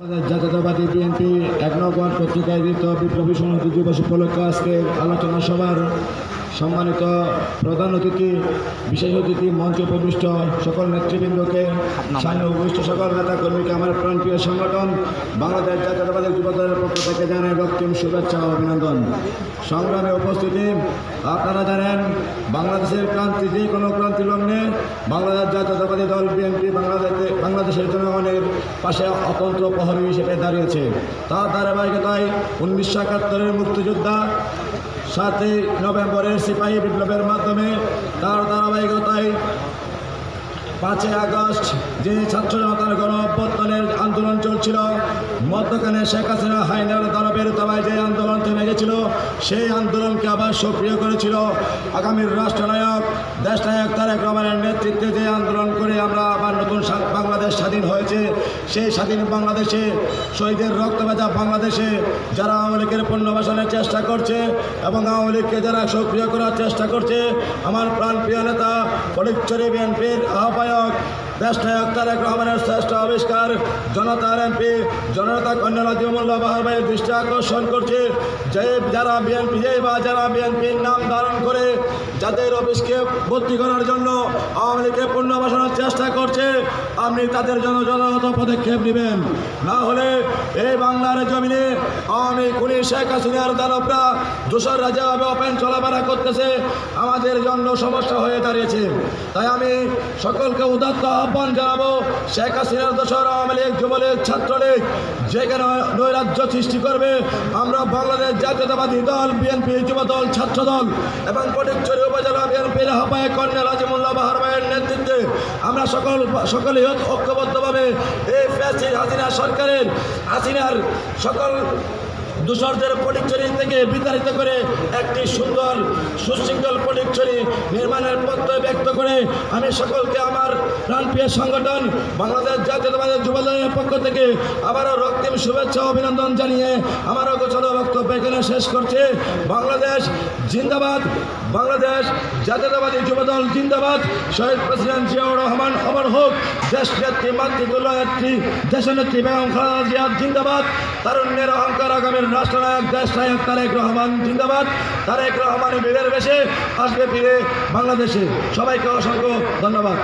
জাতীয়তাবাদী বিএনপি এক নগর পত্রিকায় দিত বিপ্লবী সমিতি দিবস উপলক্ষে আজকে আলোচনা সভার সম্মানিত প্রধান অতিথি, বিশেষ অতিথি, মঞ্চে প্রবিষ্ট সকল নেতৃবৃন্দকে স্থানীয় উপবিষ্ট সকল নেতা কর্মীকে আমার প্রাণপ্রিয় সংগঠন, বাংলাদেশ জাতীয়তাবাদী যুবদলের পক্ষ থেকে জানাই রক্তিম শুভেচ্ছা ও অভিনন্দন। সংগ্রামে উপস্থিতি, আপনারা জানেন, বাংলাদেশের ক্রান্তি যে কোনো ক্রান্তি লগ্নে বাংলাদেশ জাতীয়তাবাদী দল বিএনপি বাংলাদেশে, বাংলাদেশের জনগণের পাশে অতন্ত্র প্রহরী হিসেবে দাঁড়িয়েছে। তার ধারাবাহিকতায় উনিশশো একাত্তরের মুক্তিযোদ্ধা সাতই নভেম্বরের সিপাহী বিপ্লবের মাধ্যমে তার ধারাবাহিকতায় পাঁচই আগস্ট যে ছাত্র জনতার গণ অভ্যর্থনের আন্দোলন চলছিল, মধ্যখানে শেখ হাসিনা হাইনার দানবের তলায় যে আন্দোলন থেমে গেছিল, সেই আন্দোলনকে আবার সক্রিয় করেছিল। আগামীর রাষ্ট্রনায়ক, দেশনায়ক তারেক রহমানের নেতৃত্বে যে আন্দোলন করে আমরা নতুন বাংলাদেশ স্বাধীন হয়েছে। সেই স্বাধীন বাংলাদেশে শহীদের রক্ত ভেজা বাংলাদেশে যারা আওয়ামী লীগের পুনর্বাসনের চেষ্টা করছে এবং আওয়ামী লীগকে যারা সক্রিয় করার চেষ্টা করছে, আমার প্রাণপ্রিয় নেতা ফটিকচুরি বিএনপির আহ্বায়ক, দেশনায়ক তারেক রহমানের শ্রেষ্ঠ আবিষ্কার, জনতার এমপি, জনতা কন্যা নাজিমুল্লাহ বাহার দৃষ্টি আকর্ষণ করছে। যে যারা বিএনপি যে বা যারা বিএনপির নাম ধারণ করে, যাদের অফিসকে ভর্তি করার জন্য আওয়ামী চেষ্টা করছে আপনি তাদের জন্য যথাযথ পদক্ষেপ নেবেন। না হলে এই বাংলার জমিনে আওয়ামী খুনি শেখ হাসিনার দানবরা দোসর রাজাভাবে অপেন চলাফেরা করতেছে। আমাদের জন্য সমস্যা হয়ে দাঁড়িয়েছে। তাই আমি সকলকে উদাত্ত আহ্বান জানাব, শেখ হাসিনার দোসর আওয়ামী লীগ, যুবলীগ, ছাত্রলীগ, যেখানে নৈরাজ্য সৃষ্টি করবে, আমরা বাংলাদেশ জাতীয়তাবাদী দল, বিএনপি যুব দল ছাত্র দল এবং ফটিকছড়ি উপজেলা বিএনপির আহ্বায়ক কর্নেল আজিমুল্লাহ বাহার নেতৃত্বে আমরা সকল সকলে ঐক্যবদ্ধভাবে এই ফ্যাসির হাসিনা সরকারের, হাসিনার সকল দূষরদের পরিচয় থেকে বিতাড়িত করে একটি সুন্দর সুশৃঙ্খল পরিচয় নির্মাণের প্রত্যয় ব্যক্ত করে আমি সকলকে আমার প্রাণপ্রিয় সংগঠন বাংলাদেশ জাতীয়তাবাদী যুবদলের পক্ষ থেকে আবারও রক্তিম শুভেচ্ছা অভিনন্দন জানিয়ে আমারও গোছানো বক্তব্য এখানে শেষ করছে। বাংলাদেশ জিন্দাবাদ, বাংলাদেশ জাতীয়তাবাদী যুবদল জিন্দাবাদ, শহীদ প্রেসিডেন্ট জিয়াউর রহমান অমর হোক, দেশ নেত্রী মাতৃতুল্য নেত্রী দেশনেত্রী বেগম খালেদা জিয়া জিন্দাবাদ, তারুণ্যের অহংকার আগামীর রাষ্ট্রনায়ক, দেশ নায়ক তারেক রহমান জিন্দাবাদ। তারেক রহমান বীরের বেশে আসবে ফিরে বাংলাদেশে। সবাইকে অসংখ্য ধন্যবাদ।